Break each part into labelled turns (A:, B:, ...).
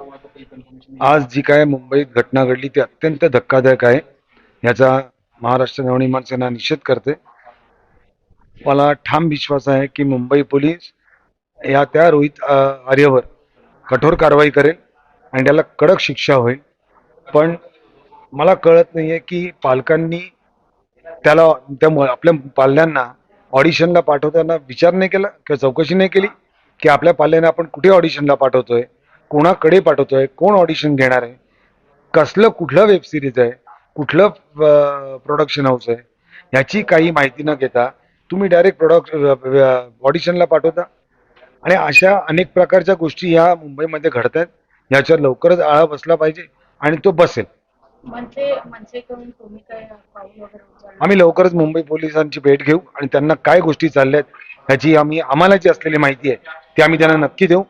A: आज जी काय मुंबईत घटना घडली ती अत्यंत धक्कादायक आहे. याचा महाराष्ट्र नवनिर्माण सेना निषेध करते. मला ठाम विश्वास आहे की मुंबई पोलीस या त्या रोहित आर्यवर कठोर कारवाई करेल आणि त्याला कडक शिक्षा होईल. पण मला कळत नाहीये की पालकांनी त्याला त्या आपल्या पाल्यांना ऑडिशनला पाठवताना विचार नाही केला किंवा चौकशी नाही केली की आपल्या पाल्यांना आपण कुठे ऑडिशनला पाठवतोय? कोणाकडे पाठवतोय? कोण ऑडिशन घेणार आहे? कसलं कुठलं वेब सिरीज आहे? कुठलं प्रोडक्शन हाऊस आहे? याची काही माहिती न घेता तुम्ही डायरेक्ट प्रोडक्ट ऑडिशनला पाठवता. आणि अशा अनेक प्रकारच्या गोष्टी ह्या मुंबईमध्ये घडत आहेत याच्यावर लवकरच आळा बसला पाहिजे आणि तो बसेल.
B: वगैरे उचललं?
A: आम्ही लवकरच मुंबई पोलिसांची भेट घेऊ आणि त्यांना काय गोष्टी चालल्या आहेत ह्याची आम्ही आम्हाला जी असलेली माहिती आहे ती आम्ही त्यांना नक्की देऊ.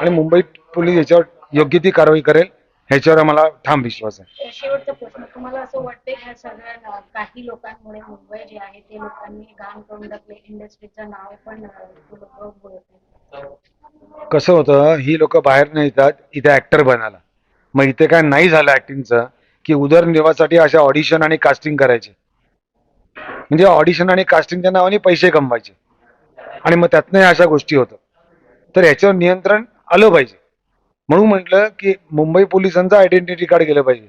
A: आणि मुंबई पोलीस याच्यावर योग्य ती कारवाई करेल ह्याच्यावर आम्हाला ठाम विश्वास आहे.
B: शेवटचा प्रश्न. तुम्हाला असं वाटतंय ह्या सगळ्या ना- काही लोकांमुळे मुंबई जे आहे ते लोकांनी घाण करून टाकले इंडस्ट्रीचं नाव पण लोक
A: कसं होतं ही लोक बाहेर नाही येतात इथे ऍक्टर बनायला. मग इथे काय नाही झालं ऍक्टिंगचं की उदरनिर्वाहासाठी अशा ऑडिशन आणि कास्टिंग करायचे. म्हणजे ऑडिशन आणि कास्टिंगच्या नावाने पैसे कमवायचे. आणि मग त्यातनं अशा गोष्टी होतात. तर याच्यावर नियंत्रण आलं पाहिजे. म्हणून म्हटलं की मुंबई पोलिसांचं आयडेंटिटी कार्ड गेलं पाहिजे.